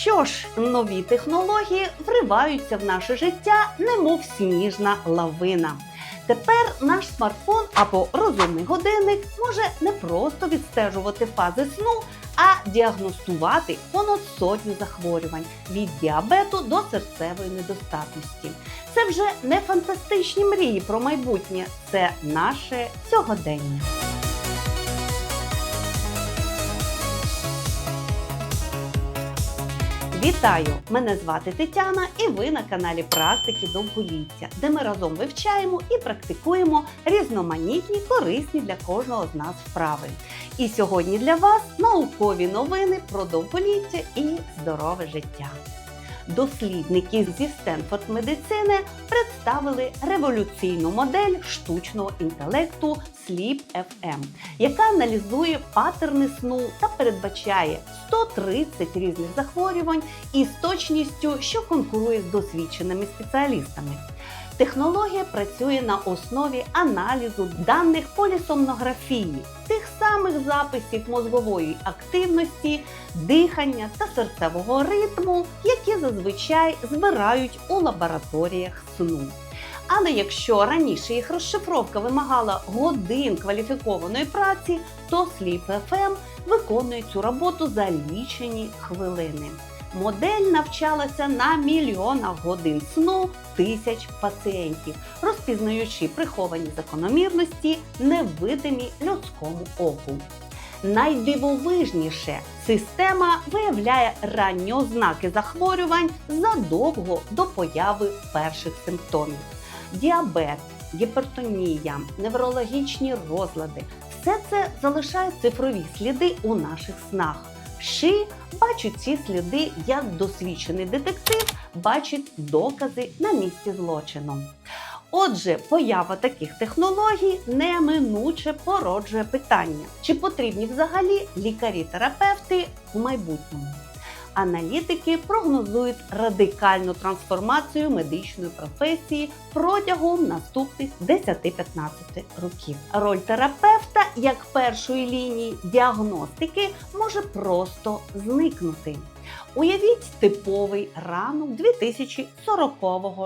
Що ж, нові технології вриваються в наше життя, немов сніжна лавина. Тепер наш смартфон або розумний годинник може не просто відстежувати фази сну, а діагностувати понад сотню захворювань від діабету до серцевої недостатності. Це вже не фантастичні мрії про майбутнє, це наше сьогодення. Вітаю! Мене звати Тетяна, і ви на каналі Практики довголіття, де ми разом вивчаємо і практикуємо різноманітні, корисні для кожного з нас вправи. І сьогодні для вас наукові новини про довголіття і здорове життя. Дослідники зі Стенфорд медицини представили революційну модель штучного інтелекту Sleep FM, яка аналізує паттерни сну та передбачає 130 різних захворювань із точністю, що конкурує з досвідченими спеціалістами. Технологія працює на основі аналізу даних полісомнографії, тих самих записів мозгової активності, дихання та серцевого ритму, які зазвичай збирають у лабораторіях сну. Але якщо раніше їх розшифровка вимагала годин кваліфікованої праці, то Sleep FM виконує цю роботу за лічені хвилини. Модель навчалася на мільйонах годин сну тисяч пацієнтів, розпізнаючи приховані закономірності, невидимі людському оку. Найдивовижніше система виявляє ранні ознаки захворювань задовго до появи перших симптомів: діабет, гіпертонія, неврологічні розлади все це залишає цифрові сліди у наших снах. Ши бачить ці сліди як досвідчений детектив бачить докази на місці злочину. Отже, поява таких технологій неминуче породжує питання, чи потрібні взагалі лікарі-терапевти в майбутньому. Аналітики прогнозують радикальну трансформацію медичної професії протягом наступних 10-15 років. Роль терапевта як першої лінії діагностики може просто зникнути. Уявіть типовий ранок 2040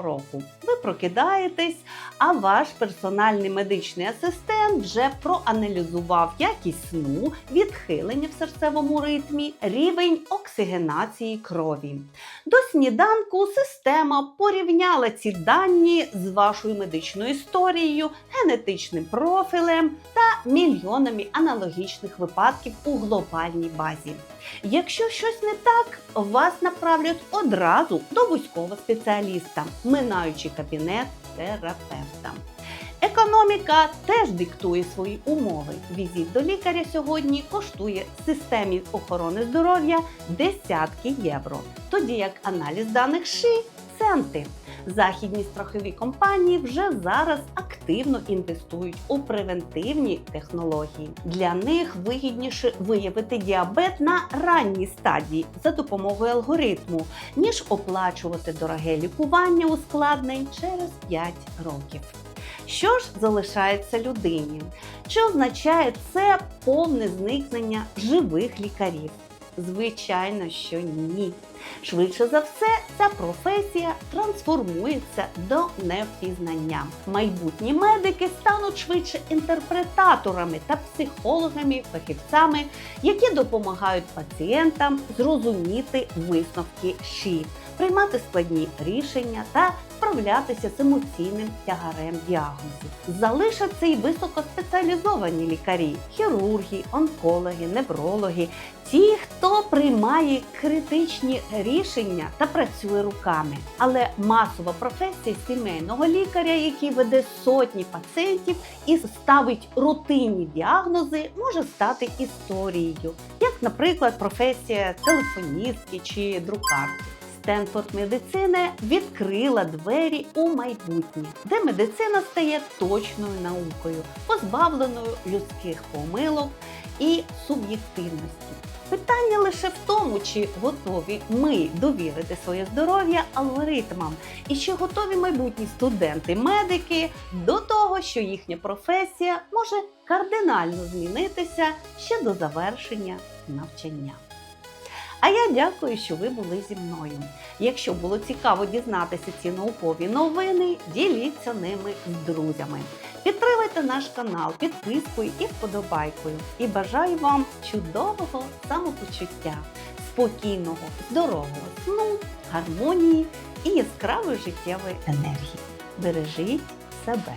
року. Ви прокидаєтесь, а ваш персональний медичний асистент вже проаналізував якість сну, відхилення в серцевому ритмі, рівень оксигенації крові. До сніданку система порівняла ці дані з вашою медичною історією, генетичним профілем та мільйонами аналогічних випадків у глобальній базі. Якщо щось не так, вас направлять одразу до вузького спеціаліста, минаючи кабінет терапевта. Економіка теж диктує свої умови. Візит до лікаря сьогодні коштує системі охорони здоров'я десятки євро, тоді як аналіз даних ШИ центи. Західні страхові компанії вже зараз активно інвестують у превентивні технології. Для них вигідніше виявити діабет на ранній стадії за допомогою алгоритму, ніж оплачувати дороге лікування ускладнень через 5 років. Що ж залишається людині? Чи означає це повне зникнення живих лікарів? Звичайно, що ні. Швидше за все, ця професія трансформується до невпізнання. Майбутні медики стануть швидше інтерпретаторами та психологами, фахівцями, які допомагають пацієнтам зрозуміти висновки ШІ, приймати складні рішення та справлятися з емоційним тягарем діагнозів. Залишаться й високоспеціалізовані лікарі, хірурги, онкологи, неврологи, ті, хто приймає критичні рішення та працює руками. Але масова професія сімейного лікаря, який веде сотні пацієнтів і ставить рутинні діагнози, може стати історією, як, наприклад, професія телефоністки чи друкарки. Стенфорд медицини відкрила двері у майбутнє, де медицина стає точною наукою, позбавленою людських помилок і суб'єктивності. Питання лише в тому, чи готові ми довірити своє здоров'я алгоритмам, і чи готові майбутні студенти-медики до того, що їхня професія може кардинально змінитися ще до завершення навчання. А я дякую, що ви були зі мною. Якщо було цікаво дізнатися ці наукові новини, діліться ними з друзями. Підтримайте наш канал підпискою і вподобайкою. І бажаю вам чудового самопочуття, спокійного, здорового сну, гармонії і яскравої життєвої енергії. Бережіть себе.